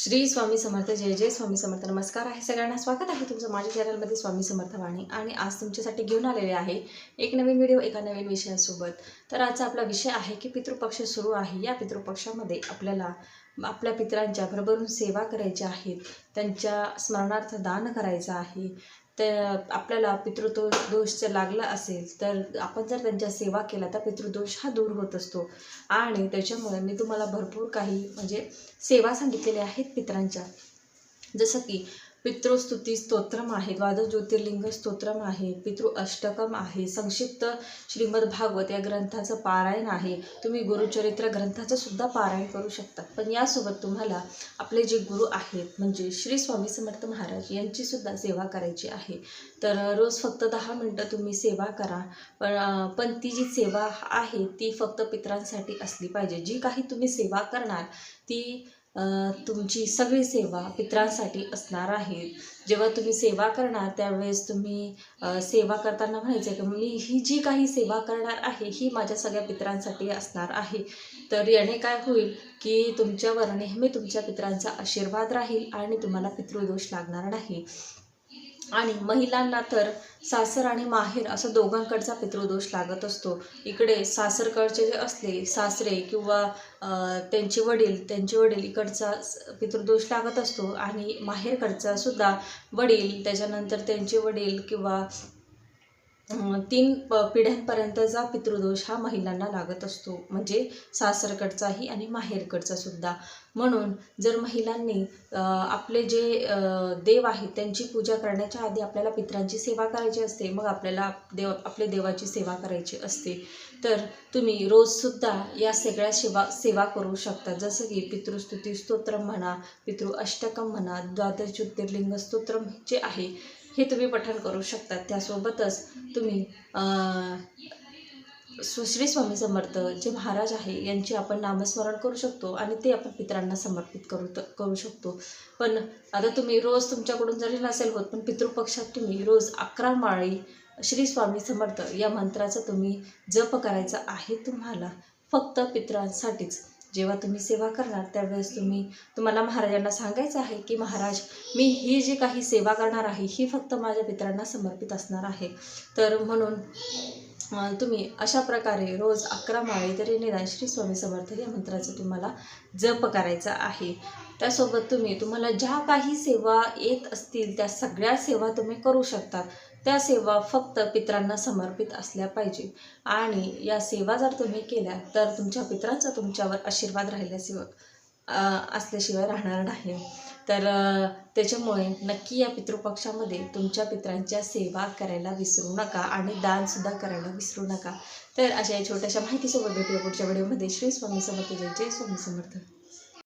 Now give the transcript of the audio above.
श्री स्वामी समर्थ जय जय स्वामी समर्थ. नमस्कार आहे सगळ्यांना. स्वागत आहे तुमचं माझ्या चॅनलमध्ये स्वामी समर्थ वाणी. आणि आज तुमच्यासाठी घेऊन आलेले आहे एक नवीन व्हिडिओ एका नवीन विषयासोबत. तर आजचा आपला विषय आहे की पितृपक्ष सुरू आहे. या पितृपक्षामध्ये आपल्याला आपल्या पितरांच्या भरभरून सेवा करायच्या आहेत त्यांच्या स्मरणार्थ दान करायचं आहे. तर आपल्याला पितृदोष दोष जर लागला असेल तर आपण जर त्यांच्या सेवा केला तर पितृदोष हा दूर होत असतो. आणि त्याच्यामुळे मी तुम्हाला भरपूर काही म्हणजे सेवा सांगितलेल्या आहेत पितरांच्या. जसं की पितृस्तुती स्तोत्रम आहे द्वादश ज्योतिर्लिंग स्तोत्रम आहे पितृ अष्टकम आहे संक्षिप्त श्रीमद भागवत या ग्रंथाचं पारायण आहे. तुम्ही गुरुचरित्र ग्रंथाचं सुद्धा पारायण करू शकता. पण यासोबत तुम्हाला आपले जे गुरु आहेत म्हणजे श्री स्वामी समर्थ महाराज यांची सुद्धा सेवा करायची आहे. तर रोज फक्त दहा मिनटं तुम्ही सेवा करा पण पण ती जी सेवा आहे ती फक्त पितरांसाठी असली पाहिजे. जी काही तुम्ही सेवा करणार ती तुमची सगळी सेवा पित्रांसाठी असणार आहे. जेव्हा तुम्ही सेवा करणार त्यावेळेस तुम्ही सेवा करताना म्हणायचं की मी ही जी काही सेवा करणार आहे ही माझ्या सगळ्या पित्रांसाठी असणार आहे. तर याने काय होईल की तुमच्यावर नेहमी तुमच्या पित्रांचा आशीर्वाद राहील आणि तुम्हाला पितृदोष लागणार नाही. आणि महिलांना तर सासर आणि माहेर असं दोघांकडचा पितृदोष लागत असतो. इकडे सासरकडचे जे असले सासरे किंवा त्यांचे वडील त्यांचे वडील इकडचा पितृदोष लागत असतो. आणि माहेरकडचा सुद्धा वडील त्याच्यानंतर त्यांचे वडील किंवा तीन प पिढ्यांपर्यंतचा पितृदोष हा महिलांना लागत असतो. म्हणजे सासरकडचाही आणि माहेरकडचा सुद्धा म्हणून जर महिलांनी आपले जे देव आहेत त्यांची पूजा करण्याच्या आधी आपल्याला पितरांची सेवा करायची असते. मग आपल्याला देव आपले देवाची सेवा करायची असते. तर तुम्ही रोजसुद्धा या सगळ्या सेवा सेवा करू शकता. जसं की पितृस्तुती स्तोत्रम म्हणा पितृ अष्टकम म्हणा द्वादश ज्योतिर्लिंग स्तोत्रम जे आहे हे तुम्ही पठण करू शकता त्यासोबतच तुम्ही अ, श्री स्वामी समर्थ जे महाराज आहे यांचे आपण नामस्मरण करू शकतो आणि ते आपण पितरांना समर्पित करू करू शकतो. पण आता तुम्ही रोज तुमच्याकडून जरी नसेल होत पण पितृपक्षात तुम्ही रोज अकरा माळी श्री स्वामी समर्थ या मंत्राचा तुम्ही जप करायचा आहे तुम्हाला फक्त पितरांसाठीच. जेव्हा तुम्ही सेवा करणार त्यावेळेस तुम्ही तुम्हाला महाराजांना सांगायचं आहे की महाराज मी ही जी काही सेवा करणार आहे ही फक्त माझ्या मित्रांना समर्पित असणार आहे. तर म्हणून तुम्ही अशा प्रकारे रोज अकरा माळे तरी निदान श्री स्वामी समर्थ या मंत्राचं तुम्हाला जप करायचा आहे. त्यासोबत तुम्ही तुम्हाला ज्या काही सेवा येत असतील त्या सगळ्या सेवा तुम्ही करू शकता. त्या सेवा फक्त पितरांना समर्पित असल्या पाहिजे. आणि या सेवा जर तुम्ही केल्या तर तुमच्या पित्रांचा तुमच्यावर आशीर्वाद राहिल्याशिवाय असल्याशिवाय राहणार नाही. तर त्याच्यामुळे नक्की या पितृपक्षामध्ये तुमच्या पितरांच्या सेवा करायला विसरू नका आणि दानसुद्धा करायला विसरू नका. तर अशा या छोट्याशा माहितीसोबत भेटूया पुढच्या व्हिडिओमध्ये. श्री स्वामी समर्थ जय जय स्वामी समर्थ.